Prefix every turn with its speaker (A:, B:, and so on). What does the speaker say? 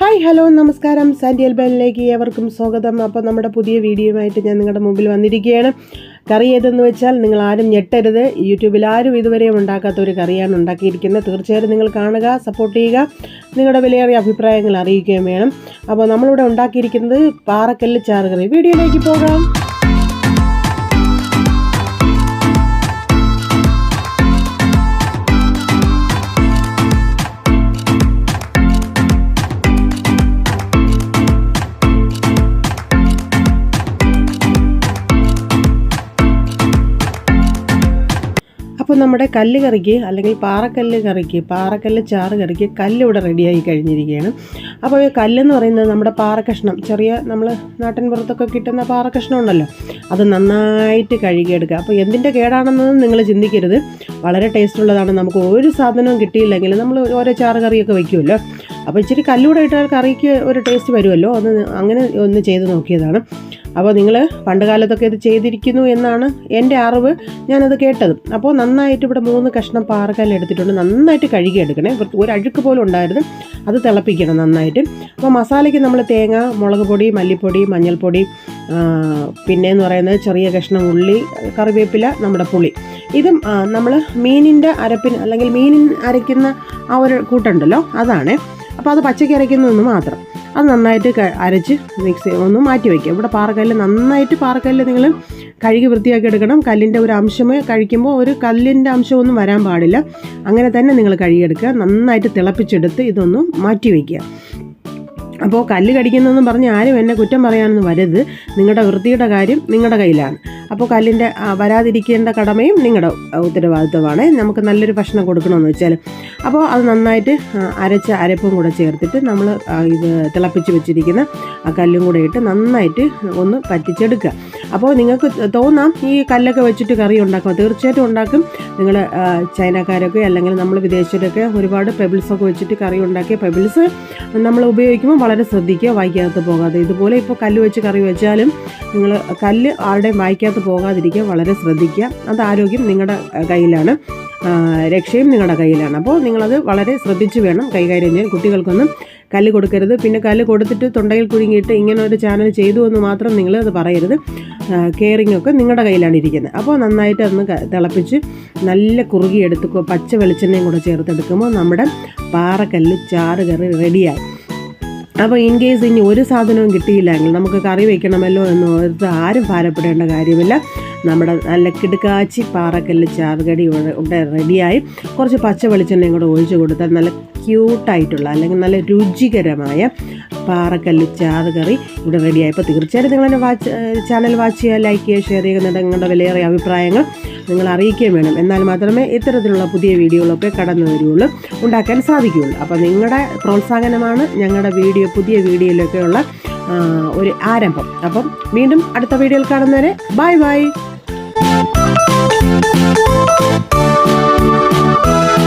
A: Hi hello നമസ്കാരം. സാൻഡിയൽ ബെല്ലിലേക്ക് ഏവർക്കും സ്വാഗതം. അപ്പോൾ നമ്മുടെ പുതിയ വീഡിയോയുമായിട്ട് ഞാൻ നിങ്ങളുടെ മുമ്പിൽ വന്നിരിക്കുകയാണ്. കറി ഏതെന്ന് വെച്ചാൽ നിങ്ങൾ ആരും ഞെട്ടരുത്. യൂട്യൂബിൽ ആരും ഇതുവരെയും ഉണ്ടാക്കാത്ത ഒരു കറിയാണ് ഉണ്ടാക്കിയിരിക്കുന്നത്. തീർച്ചയായും നിങ്ങൾ കാണുക സപ്പോർട്ട് ചെയ്യുക. നിങ്ങളുടെ വിലയേറിയ അഭിപ്രായങ്ങൾ അറിയിക്കുകയും വേണം. അപ്പോൾ നമ്മളിവിടെ ഉണ്ടാക്കിയിരിക്കുന്നത് പാറക്കല്ല് ചാറ് കറി. വീഡിയോയിലേക്ക് പോകാം. നമ്മുടെ കല്ല് കറിക്ക് അല്ലെങ്കിൽ പാറക്കല്ല് കറിക്ക് പാറക്കല്ല് ചാറ് കറിക്ക് കല്ല് ഇവിടെ റെഡിയായി കഴിഞ്ഞിരിക്കുകയാണ്. അപ്പോൾ ഈ കല്ലെന്ന് പറയുന്നത് നമ്മുടെ പാറക്കഷ്ണം ചെറിയ നമ്മൾ നാട്ടിൻ പുറത്തൊക്കെ കിട്ടുന്ന പാറക്കഷ്ണം ഉണ്ടല്ലോ അത് നന്നായിട്ട് കഴുകിയെടുക്കുക. അപ്പോൾ എന്തിന്റെ കേടാണെന്നൊന്നും നിങ്ങൾ ചിന്തിക്കരുത്. വളരെ ടേസ്റ്റ് ഉള്ളതാണ് നമുക്ക് ഒരു സാധനവും കിട്ടിയില്ലെങ്കിൽ നമ്മൾ ഓരോ ചാറ് കറിയൊക്കെ വയ്ക്കുമല്ലോ. അപ്പോൾ ഇച്ചിരി കല്ലൂടെ ഇട്ടാൽ കറിക്ക് ഒരു ടേസ്റ്റ് വരുമല്ലോ. ഒന്ന് അങ്ങനെ ഒന്ന് ചെയ്ത് നോക്കിയതാണ്. അപ്പോൾ നിങ്ങൾ പണ്ട് കാലത്തൊക്കെ ഇത് ചെയ്തിരിക്കുന്നു എന്നാണ് എന്റെ അറിവ്. ഞാനത് കേട്ടത്. അപ്പോൾ നന്നായിട്ട് ഇവിടെ മൂന്ന് കഷ്ണം പാറക്കല്ല് എടുത്തിട്ടുണ്ട്. നന്നായിട്ട് കഴുകിയെടുക്കണേ ഒരു അഴുക്ക് പോലും ഉണ്ടായിരുന്നു. അത് തിളപ്പിക്കണം നന്നായിട്ട്. അപ്പോൾ മസാലയ്ക്ക് നമ്മൾ തേങ്ങ മുളക് പൊടി മല്ലിപ്പൊടി മഞ്ഞൾപ്പൊടി പിന്നെ പിന്നെയെന്ന് പറയുന്നത് ചെറിയ കഷ്ണം ഉള്ളി കറിവേപ്പില നമ്മുടെ പുളി. ഇതും നമ്മൾ മീനിന്റെ അരപ്പിന് അല്ലെങ്കിൽ മീനിൻ അരയ്ക്കുന്ന ആ ഒരു കൂട്ടുണ്ടല്ലോ. അതാണ്. അപ്പോൾ അത് പച്ചക്കരയ്ക്കുന്നതെന്ന് മാത്രം. അത് നന്നായിട്ട് അരച്ച് മിക്സ് ഒന്ന് മാറ്റി വയ്ക്കുക ഇവിടെ പാറക്കല്ല് നന്നായിട്ട് പാറക്കല്ല് നിങ്ങൾ കഴുകി വൃത്തിയാക്കി എടുക്കണം. കല്ലിന്റെ ഒരു അംശമേ കഴിക്കുമ്പോൾ ഒരു കല്ലിന്റെ അംശമൊന്നും വരാൻ പാടില്ല. അങ്ങനെ തന്നെ നിങ്ങൾ കഴുകിയെടുക്കുക. നന്നായിട്ട് തിളപ്പിച്ചെടുത്ത് ഇതൊന്ന് മാറ്റി വയ്ക്കുക അപ്പോൾ കല്ല് കടിക്കുന്നതെന്ന് പറഞ്ഞ് ആരും എന്നെ കുറ്റം പറയാനൊന്നും വരരുത്. നിങ്ങളുടെ വൃത്തിയുടെ കാര്യം നിങ്ങളുടെ കയ്യിലാണ്. അപ്പോൾ കല്ലിന്റെ വരാതിരിക്കേണ്ട കടമയും നിങ്ങളുടെ ഉത്തരവാദിത്വമാണ്. നമുക്ക് നല്ലൊരു ഭക്ഷണം കൊടുക്കണമെന്ന് വെച്ചാൽ അപ്പോൾ അത് നന്നായിട്ട് അരച്ച അരപ്പും കൂടെ ചേർത്തിട്ട് നമ്മൾ ഇത് തിളപ്പിച്ച് വെച്ചിരിക്കുന്ന ആ കല്ലും കൂടെ ഇട്ട് നന്നായിട്ട് ഒന്ന് പറ്റിച്ചെടുക്കുക. അപ്പോൾ നിങ്ങൾക്ക് തോന്നാം ഈ കല്ലൊക്കെ വെച്ചിട്ട് കറി ഉണ്ടാക്കും തീർച്ചയായിട്ടും ഉണ്ടാക്കും. നിങ്ങൾ ചൈനക്കാരൊക്കെ അല്ലെങ്കിൽ നമ്മൾ വിദേശത്തൊക്കെ ഒരുപാട് പെബിൾസൊക്കെ വെച്ചിട്ട് കറി ഉണ്ടാക്കിയ പെബിൾസ് നമ്മൾ ഉപയോഗിക്കുമ്പോൾ വളരെ ശ്രദ്ധിക്കുക വായിക്കാത്ത പോകാതെ. ഇതുപോലെ ഇപ്പോൾ കല്ല് വെച്ച് കറി വെച്ചാലും നിങ്ങൾ കല്ല് ആരുടെയും വായിക്കകത്ത് പോകാതിരിക്കുക വളരെ ശ്രദ്ധിക്കുക. അത് ആരോഗ്യം നിങ്ങളുടെ കയ്യിലാണ്. രക്ഷയും നിങ്ങളുടെ കയ്യിലാണ്. അപ്പോൾ നിങ്ങളത് വളരെ ശ്രദ്ധിച്ച് വേണം കൈകാര്യം ചെയ്യാൻ കുട്ടികൾക്കൊന്നും കല്ല് കൊടുക്കരുത്. പിന്നെ കല്ല് കൊടുത്തിട്ട് തൊണ്ടയിൽ കുഴുങ്ങിയിട്ട് ഇങ്ങനെ ഒരു ചാനൽ ചെയ്തു എന്ന് മാത്രം നിങ്ങൾ അത് പറയരുത് കെയറിംഗ് ഒക്കെ നിങ്ങളുടെ കയ്യിലാണ് ഇരിക്കുന്നത്. അപ്പോൾ നന്നായിട്ട് അതൊന്ന് തിളപ്പിച്ച് നല്ല കുറുകിയെടുത്ത് പച്ച വെളിച്ചെണ്ണയും കൂടെ ചേർത്തെടുക്കുമ്പോൾ നമ്മുടെ പാറക്കല്ല് ചാറ് കറി റെഡിയായി അപ്പോൾ ഇൻ കേസ് ഇനി ഒരു സാധനവും കിട്ടിയില്ലെങ്കിൽ നമുക്ക് കറി വയ്ക്കണമല്ലോ എന്ന് ഓർത്ത് ആരും ഭാരപ്പെടേണ്ട കാര്യമില്ല. നമ്മുടെ നല്ല കിടുക്കാച്ചി പാറക്കല്ല് ചാറുകടി ഇവിടെ റെഡിയായി. കുറച്ച് പച്ച വെളിച്ചെണ്ണയും കൂടെ ഒഴിച്ചു കൊടുത്താൽ നല്ല ക്യൂട്ടായിട്ടുള്ള അല്ലെങ്കിൽ നല്ല രുചികരമായ പാറക്കല്ല് ചാറ് കറി ഇവിടെ റെഡിയായി. അപ്പോൾ തീർച്ചയായിട്ടും നിങ്ങളെന്നെ വാച്ച് ചാനൽ വാച്ച് ചെയ്യുക ലൈക്ക് ചെയ്യുക ഷെയർ ചെയ്യുക നിങ്ങളുടെ വിലയേറിയ അഭിപ്രായങ്ങൾ നിങ്ങൾ അറിയിക്കുകയും വേണം. എന്നാൽ മാത്രമേ ഇത്തരത്തിലുള്ള പുതിയ വീഡിയോകളൊക്കെ കടന്നു വരികയുള്ളൂ ഉണ്ടാക്കാൻ സാധിക്കുകയുള്ളൂ. അപ്പോൾ നിങ്ങളുടെ പ്രോത്സാഹനമാണ് ഞങ്ങളുടെ വീഡിയോ പുതിയ വീഡിയോയിലൊക്കെയുള്ള ഒരു ആരംഭം. അപ്പം വീണ്ടും അടുത്ത വീഡിയോയിൽ കാണുന്നവരെ ബൈ ബൈ. Thank you.